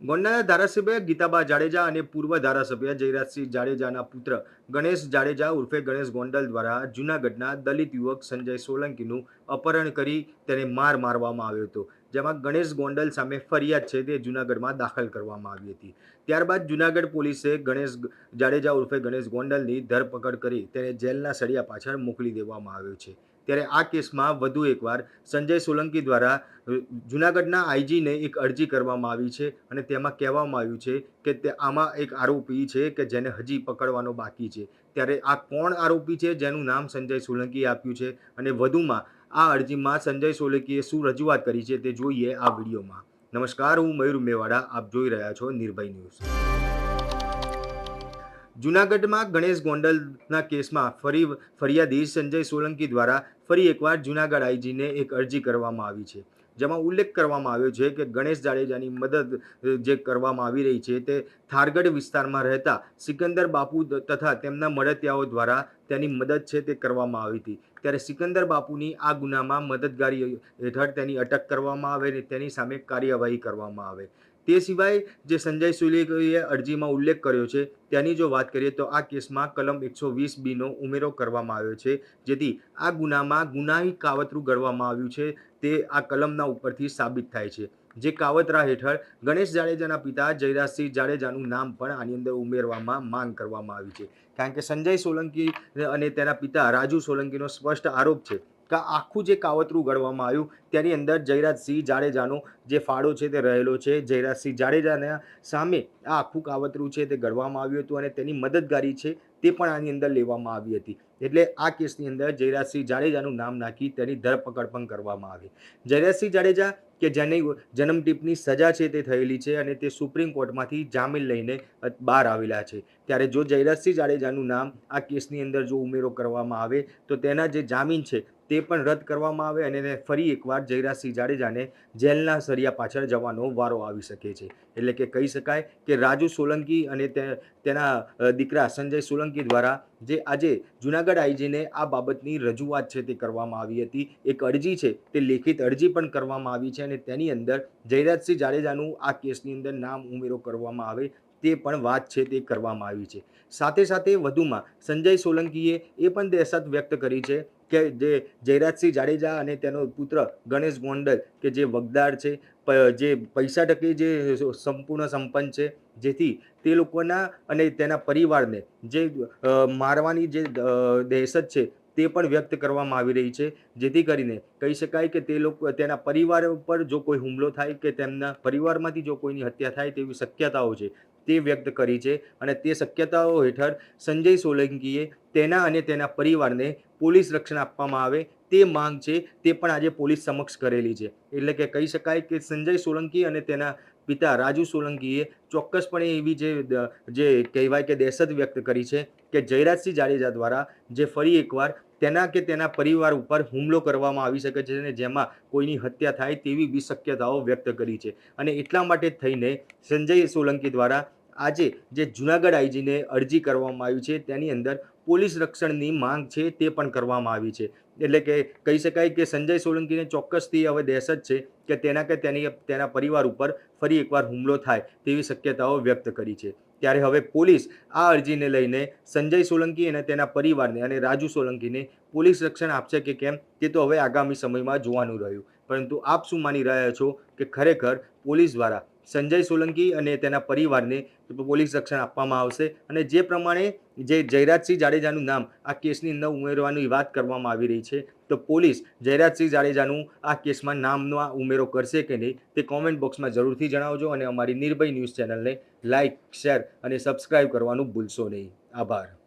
ધારાસભ્ય ગીતાબા જાડેજા અને પૂર્વ ધારાસભ્ય જયરાજસિંહ જાડેજાના પુત્ર ગણેશ જાડેજા ઉર્ફે ગણેશ ગોંડલ દ્વારા જૂનાગઢના દલિત યુવક સંજય સોલંકીનું અપહરણ કરી તેને માર મારવામાં આવ્યો હતો, જેમાં ગણેશ ગોંડલ સામે ફરિયાદ છે તે જૂનાગઢમાં દાખલ કરવામાં આવી હતી. ત્યારબાદ જૂનાગઢ પોલીસે ગણેશ જાડેજા ઉર્ફે ગણેશ ગોંડલની ધરપકડ કરી તેને જેલના સળિયા પાછળ મોકલી દેવામાં આવ્યો છે. ત્યારે આ કેસમાં વધુ એકવાર સંજય સોલંકી દ્વારા જૂનાગઢના આઈજીને એક અરજી કરવામાં આવી છે અને તેમાં કહેવામાં આવ્યું છે કે તે આમાં એક આરોપી છે કે જેને હજી પકડવાનો બાકી છે. ત્યારે આ કોણ આરોપી છે જેનું નામ સંજય સોલંકીએ આપ્યું છે અને વધુમાં આ અરજીમાં સંજય સોલંકીએ શું રજૂઆત કરી છે તે જોઈએ આ વિડીયોમાં. નમસ્કાર, હું મયુર મેવાડા, આપ જોઈ રહ્યા છો નિર્ભય ન્યૂઝ. જૂનાગઢમાં ગણેશ ગોંડલના કેસમાં ફરી ફરિયાદી સંજય સોલંકી દ્વારા ફરી એકવાર જૂનાગઢ આઈજીને એક અરજી કરવામાં આવી છે. જેમાં ઉલ્લેખ કરવામાં આવ્યો છે કે ગણેશ જાડેજાની મદદ જે કરવામાં આવી રહી છે તે થારગઢ વિસ્તારમાં રહેતા સિકંદર બાપુ તથા તેમના મળતિયાઓ દ્વારા તેની મદદ છે તે કરવામાં આવી હતી. ત્યારે સિકંદર બાપુની આ ગુનામાં મદદગારી હેઠળ તેની અટક કરવામાં આવે અને તેની સામે કાર્યવાહી કરવામાં આવે. તે સિવાય જે સંજય સુલેકીએ અરજીમાં ઉલ્લેખ કર્યો છે, તેની જો વાત કરીએ તો આ કેસમાં કલમ એકસો વીસ બીનો ઉમેરો કરવામાં આવ્યો છે, જેથી આ ગુનામાં ગુનાહી કાવતરું ગણવામાં આવ્યું છે, તે આ કલમના ઉપરથી સાબિત થાય છે. જે કાવતરા હેઠળ ગણેશ જાડેજાના પિતા જયરાજસિંહ જાડેજાનું નામ પણ આની અંદર ઉમેરવામાં માંગ કરવામાં આવી છે. કારણ કે સંજય સોલંકી અને તેના પિતા રાજુ સોલંકીનો સ્પષ્ટ આરોપ છે કે આખું જે કાવતરું ગણવામાં આવ્યું, તેની અંદર જયરાજસિંહ જાડેજાનો જે ફાળો છે તે રહેલો છે. જયરાજસિંહ જાડેજાના સામે આ આખું કાવતરું છે તે ગણવામાં આવ્યું હતું અને તેની મદદગારી છે તે પણ આની અંદર લેવામાં આવી હતી. એટલે આ કેસની અંદર જયરાજસિંહ જાડેજાનું નામ નાખી તેની ધરપકડ પણ કરવામાં આવી. જયરાજસિંહ જાડેજા કે જેની જન્મટીપની સજા છે તે થયેલી છે અને તે સુપ્રીમ કોર્ટમાંથી જામીન લઈને બહાર આવેલા છે. ત્યારે જો જયરાજસિંહ જાડેજાનું નામ આ કેસની અંદર જો ઉમેરો કરવામાં આવે, તો તેના જે જામીન છે તે પણ રદ કરવામાં આવે અને ફરી એકવાર જયરાજસિંહ જાડેજાને જેલના સરિયા પાછળ જવાનો વારો આવી શકે છે. એટલે કે કહી શકાય કે રાજુ સોલંકી અને તેના દીકરા સંજય સોલંકી દ્વારા જે આજે જુનાગઢ આઈજીને આ બાબતની રજૂઆત છે તે કરવામાં આવી હતી. એક અરજી છે તે લેખિત અરજી પણ કરવામાં આવી છે અને તેની અંદર જયરાજસિંહ જાડેજાનું આ કેસની અંદર નામ ઉમેરો કરવામાં આવે તે પણ વાત છે તે કરવામાં આવી છે. સાથે સાથે વધુમાં સંજય સોલંકીએ એ પણ દહેશત વ્યક્ત કરી છે કે જે જયરાજસિંહ જાડેજા અને તેનો પુત્ર ગણેશ ગોંડલ કે જે વગદાર છે જે પૈસા ટકે જે સંપૂર્ણ સંપન્ન છે, જેથી તે લોકોના અને તેના પરિવારને જે મારવાની જે દહેશત છે તે પણ વ્યક્ત કરવામાં આવી રહી છે. જેથી કરીને કહી શકાય કે તે લોકો, તેના પરિવાર ઉપર જો કોઈ હુમલો થાય કે તેમના પરિવારમાંથી જો કોઈની હત્યા થાય તેવી શક્યતાઓ છે તે વ્યક્ત કરી છે અને તે શક્યતાઓ હેઠળ સંજય સોલંકીએ તેના અને તેના પરિવારને પોલીસ રક્ષણ આપવામાં આવે તે માંગ છે તે પણ આજે પોલીસ સમક્ષ કરેલી છે. એટલે કે કહી શકાય કે સંજય સોલંકી અને તેના પિતા રાજુ સોલંકીએ ચોક્કસપણે એવી જે જે કહેવાય કે દહેશત વ્યક્ત કરી છે કે જયરાજસિંહ જાડેજા દ્વારા જે ફરી એકવાર તેના કે તેના પરિવાર ઉપર હુમલો કરવામાં આવી શકે છે અને જેમાં કોઈની હત્યા થાય તેવી બી શક્યતાઓ વ્યક્ત કરી છે. અને એટલા માટે થઈને સંજય સોલંકી દ્વારા આજે જે જુનાગઢ આઈજીને અરજી કરવામાં આવી છે, તેની અંદર પોલીસ રક્ષણની માંગ છે તે પણ કરવામાં આવી છે. એટલે કે કહી શકાય કે સંજય સોલંકીને ચોક્કસથી હવે દહેશત છે કે તેના કે તેની તેના પરિવાર ઉપર ફરી એકવાર હુમલો થાય તેવી શક્યતાઓ વ્યક્ત કરી છે. ત્યારે હવે પોલીસ આ અરજીને લઈને સંજય સોલંકી અને તેના પરિવારને અને રાજુ સોલંકીને પોલીસ રક્ષણ આપશે કે કેમ તે તો હવે આગામી સમયમાં જોવાનું રહ્યું. પરંતુ આપ શું માની રહ્યા છો કે ખરેખર પોલીસ દ્વારા સંજય સોલંકી અને તેના પરિવારને પોલીસ રક્ષણ આપવામાં આવશે? અને જે પ્રમાણે જે જયરાજસિંહ જાડેજાનું નામ આ કેસની અંદર ઉમેરવાની વાત કરવામાં આવી રહી છે, તો પોલીસ જયરાજસિંહ જાડેજાનું આ કેસમાં નામનો આ ઉમેરો કરશે કે નહીં તે કોમેન્ટ બોક્સમાં જરૂરથી જણાવજો અને અમારી નિર્ભય ન્યૂઝ ચેનલને લાઇક શેર અને સબસ્ક્રાઈબ કરવાનું ભૂલશો નહીં. આભાર.